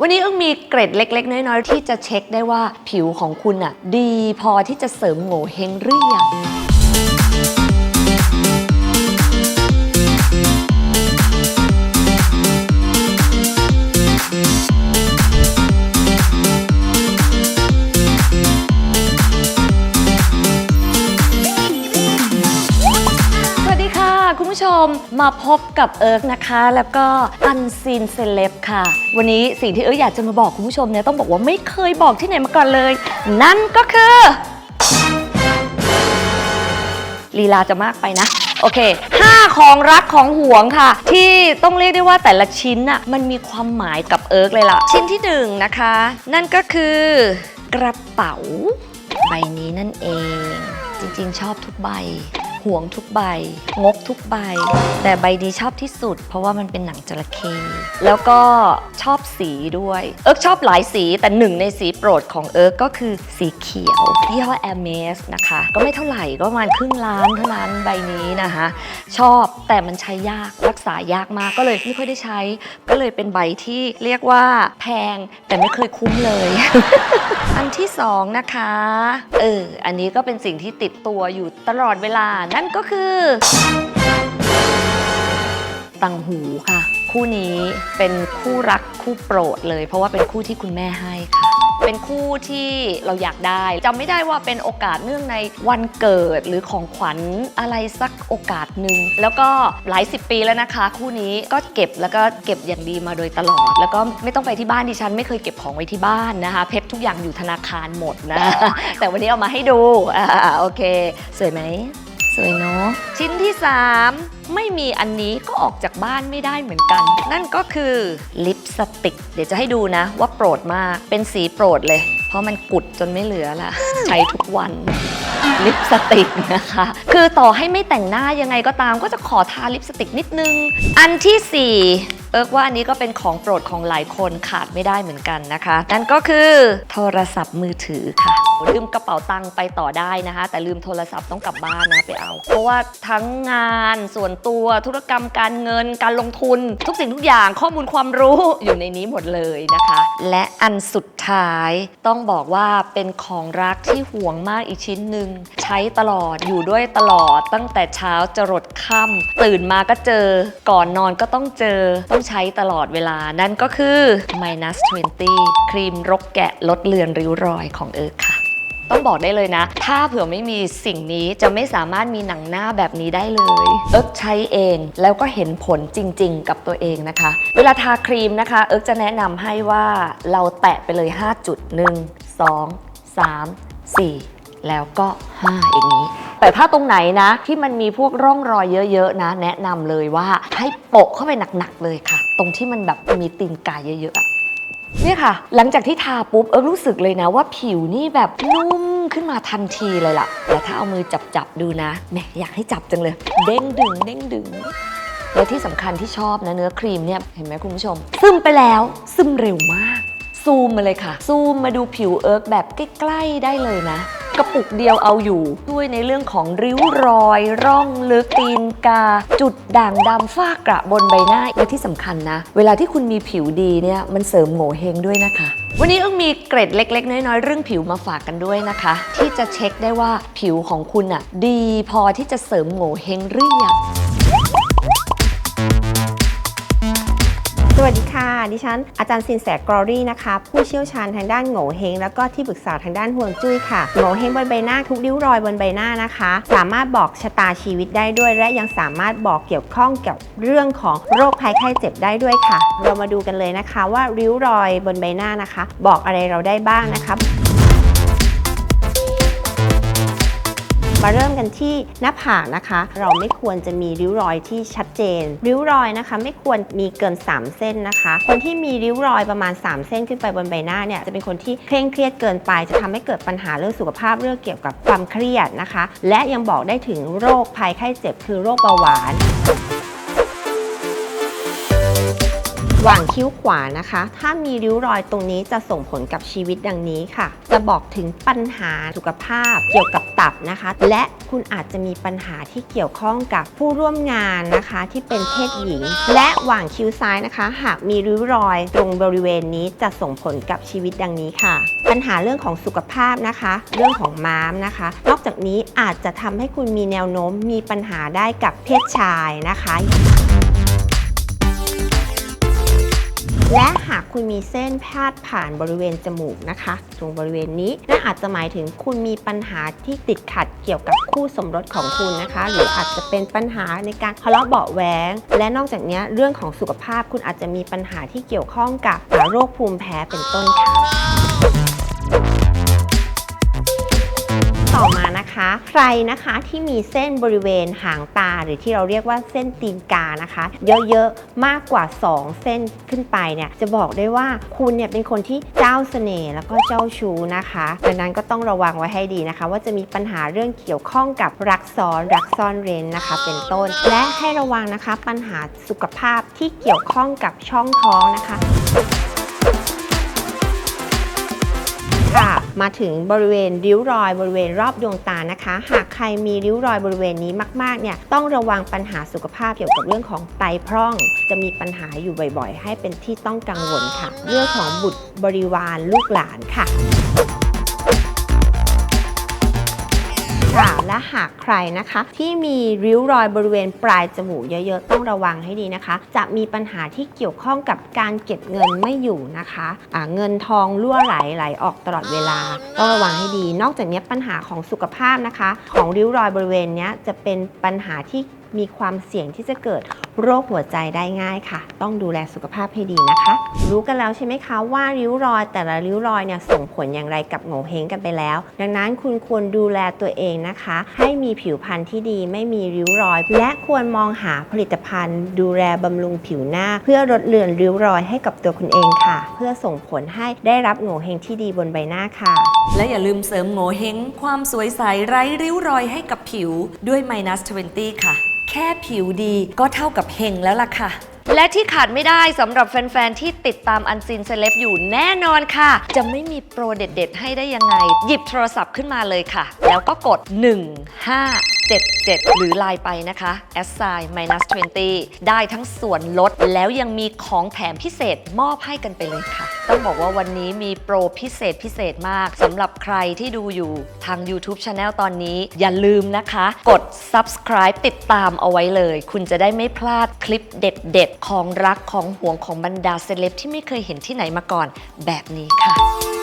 วันนี้อึ้งมีเกร็ดเล็ก ๆ น้อย ๆ ที่จะเช็คได้ว่าผิวของคุณอะดีพอที่จะเสริมโง่เฮงหรือยัง มาพบกับเอิร์กนะคะ แล้วก็อันซีนเซเลบค่ะ วันนี้สิ่งที่เอิร์กอยากจะมาบอกคุณผู้ชมเนี่ยต้องบอกว่าไม่เคยบอกที่ไหนมาก่อนเลย นั่นก็คือลีลาจะมากไปนะ โอเค 5 ของรักของห่วงค่ะ ที่ต้องเรียกได้ว่าแต่ละชิ้นน่ะมันมีความหมายกับเอิร์กเลยล่ะ ชิ้นที่ 1 นะคะ นั่นก็คือกระเป๋า ใบนี้นั่นเอง จริงๆ ชอบทุกใบ ห่วงทุกใบ งกทุกใบ แต่ใบนี้ชอบที่สุด เพราะว่ามันเป็นหนังจระเข้ แล้วก็ชอบสีด้วย เอิร์กชอบหลายสี แต่หนึ่งในสีโปรดของเอิร์กก็คือสีเขียวยี่ห้อ a อ m e s นะคะ ก็ไม่เท่าไหร่ก็ประมาณครึ่งล้านเท่านั้นใบนี้นะคะ ชอบแต่มันใช้ยากรักษายากมากก็เลยไม่ค่อยได้ใช้ ก็เลยเป็นใบที่เรียกว่าแพงแต่ไม่เคยคุ้มเลย อันที่สองนะคะ เออ อันนี้ก็เป็นสิ่งที่ติดตัวอยู่ตลอดเวลานั่นก็คือ ตังหูค่ะ คู่นี้เป็นคู่รักคู่โปรดเลย เพราะว่าเป็นคู่ที่คุณแม่ให้ค่ะ เป็นคู่ที่เราอยากได้จำไม่ได้ว่าเป็นโอกาสเนื่องในวันเกิดหรือของขวัญอะไรสักโอกาสหนึ่งแล้วก็หลายสิบปีแล้วนะคะ คู่นี้ก็เก็บแล้วก็เก็บอย่างดีมาโดยตลอด แล้วก็ไม่ต้องไปที่บ้านดิฉัน ไม่เคยเก็บของไว้ที่บ้านนะคะ เพชรทุกอย่างอยู่ธนาคารหมดนะ แต่วันนี้เอามาให้ดูอ่าโอเคสวยไหม สวยเนาะชิ้นที่ 3 ไม่มีอันนี้ก็ออกจากบ้านไม่ได้เหมือนกัน นั่นก็คือลิปสติก เดี๋ยวจะให้ดูนะว่าโปรดมากเป็นสีโปรดเลย เพราะมันกุดจนไม่เหลือละใช้ทุกวันลิปสติกนะคะ คือต่อให้ไม่แต่งหน้ายังไงก็ตามก็จะขอทาลิปสติกนิดนึง อันทีสี่4 เอิกว่าอันนี้ก็เป็นของโปรดของหลายคนขาดไม่ได้เหมือนกันนะคะนั่นก็คือโทรศัพท์มือถือค่ะลืมกระเป๋าตังค์ไปต่อได้นะคะ แต่ลืมโทรศัพท์ต้องกลับบ้านนะไปเอา เพราะว่าทั้งงานส่วนตัวธุรกรรมการเงินการลงทุน ทุกสิ่งทุกอย่างข้อมูลความรู้อยู่ในนี้หมดเลยนะคะ และอันสุดท้ายต้องบอกว่าเป็นของรักที่ห่วงมากอีกชิ้นหนึ่งใช้ตลอดอยู่ด้วยตลอดตั้งแต่เช้าจรดค่ำตื่นมาก็เจอ ก่อนนอนก็ต้องเจอต้องใช้ตลอดเวลา นั่นก็คือ minus 20 ครีมรกแกะลดเลือนริ้วรอยของเอิร์กค่ะต้องบอกได้เลยนะ ถ้าเผื่อไม่มีสิ่งนี้จะไม่สามารถมีหนังหน้าแบบนี้ได้เลย เอิร์กใช้เองแล้วก็เห็นผลจริง ๆ กับตัวเองนะคะ เวลาทาครีมนะคะ เอิร์กจะแนะนำให้ว่าเราแตะไปเลย 5 จุด 1 2 3 4 แล้วก็ 5 อย่างนี้ แต่ถ้าตรงไหนนะที่มันมีพวกร่องรอยเยอะๆนะ แนะนำเลยว่าให้โปะเข้าไปหนักๆเลยค่ะ ตรงที่มันแบบมีตีนกายเยอะๆอะเนี่ยค่ะ หลังจากที่ทาปุ๊บเออรู้สึกเลยนะว่าผิวนี่แบบนุ่มขึ้นมาทันทีเลยล่ะ แต่ถ้าเอามือจับจับๆดูนะแหมอยากให้จับจังเลย เด้งดึงเด้งดึง แล้วที่สำคัญที่ชอบนะเนื้อครีมเนี่ย เห็นไหมคุณผู้ชม ซึมไปแล้วซึมเร็วมาก ซูมมาเลยค่ะ ซูมมาดูผิวเอิร์กแบบใกล้ ๆ ได้เลยนะ กระปุกเดียวเอาอยู่ ด้วยในเรื่องของริ้วรอย ร่องลึกตีนกา จุดด่างดำฝ้ากระบนใบหน้าและที่สำคัญนะ เวลาที่คุณมีผิวดีเนี่ยมันเสริมโง่เฮงด้วยนะคะ วันนี้เอิ้งมีเกร็ดเล็ก ๆ น้อยๆเรื่องผิวมาฝากกันด้วยนะคะ ที่จะเช็คได้ว่าผิวของคุณอะดีพอที่จะเสริมโง่เฮงหรือยัง ดิฉันอาจารย์สินแสกรอรี่นะคะ ผู้เชี่ยวชาญทางด้านโง่เฮงแล้วก็ที่ปรึกษาทางด้านห่วงจุ้ยค่ะโง่เฮงบนใบหน้าทุกริ้วรอยบนใบหน้านะคะ สามารถบอกชะตาชีวิตได้ด้วย และยังสามารถบอกเกี่ยวข้องกับเรื่องของโรคภัยไข้เจ็บได้ด้วยค่ะ เรามาดูกันเลยนะคะว่าริ้วรอยบนใบหน้านะคะ บอกอะไรเราได้บ้างนะคะ มาเริ่มกันที่หน้าผากนะคะ เราไม่ควรจะมีริ้วรอยที่ชัดเจน ริ้วรอยนะคะ ไม่ควรมีเกิน 3 เส้นนะคะ คนที่มีริ้วรอยประมาณ 3 เส้นขึ้นไปบนใบหน้าเนี่ยจะเป็นคนที่เคร่งเครียดเกินไป จะทำให้เกิดปัญหาเรื่องสุขภาพเรื่องเกี่ยวกับความเครียดนะคะ และยังบอกได้ถึงโรคภัยไข้เจ็บคือโรคเบาหวาน คิ้วขวานะคะ ถ้ามีริ้วรอยตรงนี้จะส่งผลกับชีวิตดังนี้ค่ะ จะบอกถึงปัญหาสุขภาพเกี่ยวกับตับนะคะ และคุณอาจจะมีปัญหาที่เกี่ยวข้องกับผู้ร่วมงานนะคะ ที่เป็นเพศหญิง และหว่างคิ้วซ้ายนะคะ หากมีริ้วรอยตรงบริเวณนี้จะส่งผลกับชีวิตดังนี้ค่ะ ปัญหาเรื่องของสุขภาพนะคะ เรื่องของม้ามนะคะ นอกจากนี้อาจจะทำให้คุณมีแนวโน้มมีปัญหาได้กับเพศชายนะคะ และหากคุณมีเส้นพาดผ่านบริเวณจมูกนะคะ ตรงบริเวณนี้นั่นอาจจะหมายถึงคุณมีปัญหาที่ติดขัดเกี่ยวกับคู่สมรสของคุณนะคะ หรืออาจจะเป็นปัญหาในการทะเลาะเบาแหวงและนอกจากนี้เรื่องของสุขภาพคุณอาจจะมีปัญหาที่เกี่ยวข้องกับโรคภูมิแพ้เป็นต้นค่ะ นะคะ ใครนะคะที่มีเส้นบริเวณหางตา หรือที่เราเรียกว่าเส้นตีนกานะคะ เยอะๆมากกว่า 2 เส้นขึ้นไปเนี่ยจะบอกได้ว่าคุณเนี่ยเป็นคนที่เจ้าเสน่ห์แล้วก็เจ้าชู้นะคะดังนั้นก็ต้องระวังไว้ให้ดีนะคะ ว่าจะมีปัญหาเรื่องเกี่ยวข้องกับรักซ้อนรักซ่อนเร้นนะคะ เป็นต้น และให้ระวังนะคะปัญหาสุขภาพที่เกี่ยวข้องกับช่องท้องนะคะ มาถึงบริเวณริ้วรอยบริเวณรอบดวงตานะคะ หากใครมีริ้วรอยบริเวณนี้มากๆเนี่ยต้องระวังปัญหาสุขภาพเกี่ยวกับเรื่องของไตพร่อง จะมีปัญหาอยู่บ่อยๆ ให้เป็นที่ต้องกังวลค่ะ เรื่องของบุตรบริวารลูกหลานค่ะ และหากใครนะคะ ที่มีริ้วรอยบริเวณปลายจมูกเยอะๆ ต้องระวังให้ดีนะคะ จะมีปัญหาที่เกี่ยวข้องกับการเก็บเงินไม่อยู่นะคะะเงินทองรั่วไหลไหลออกตลอดเวลา ต้องระวังให้ดี นอกจากนี้ปัญหาของสุขภาพนะคะ ของริ้วรอยบริเวณนี้จะเป็นปัญหาที่ มีความเสี่ยงที่จะเกิดโรคหัวใจได้ง่ายค่ะ ต้องดูแลสุขภาพให้ดีนะคะ รู้กันแล้วใช่ไหมคะว่าริ้วรอยแต่ละริ้วรอยเนี่ยส่งผลอย่างไรกับโงเ่เฮงกันไปแล้ว ดังนั้นคุณควรดูแลตัวเองนะคะ ให้มีผิวพรรณที่ดีไม่มีริ้วรอย และควรมองหาผลิตภัณฑ์ ดูแลบำรุงผิวหน้า เพื่อลดเลือนริ้วรอยให้กับตัวคุณเองค่ะ เพื่อส่งผลให้ได้รับโงเ่เฮงที่ดีบนใบหน้าค่ะ และอย่าลืมเสริมโงเฮงความสวยใสไร้ริ้วรอยให้กับผิวด้วย Minus 20 ค่ะ แค่ผิวดีก็เท่ากับเฮงแล้วล่ะค่ะ และที่ขาดไม่ได้สำหรับแฟน ๆ ที่ติดตามอันซีนเซเลบอยู่แน่นอนค่ะ จะไม่มีโปรเด็ด ๆ ให้ได้ยังไง หยิบโทรศัพท์ขึ้นมาเลยค่ะ แล้วก็กด 77 หรือไลน์ไปนะคะ s i minus 20 ได้ทั้งส่วนลดแล้วยังมีของแถมพิเศษมอบให้กันไปเลยค่ะ ต้องบอกว่าวันนี้มีโปรพิเศษพิเศษมากสำหรับใครที่ดูอยู่ทาง YouTube Channel ตอนนี้ อย่าลืมนะคะ กด subscribe ติดตามเอาไว้เลย คุณจะได้ไม่พลาดคลิปเด็ดๆ ของรักของห่วงของบรรดาเซเลบที่ไม่เคยเห็นที่ไหนมาก่อนแบบนี้ค่ะ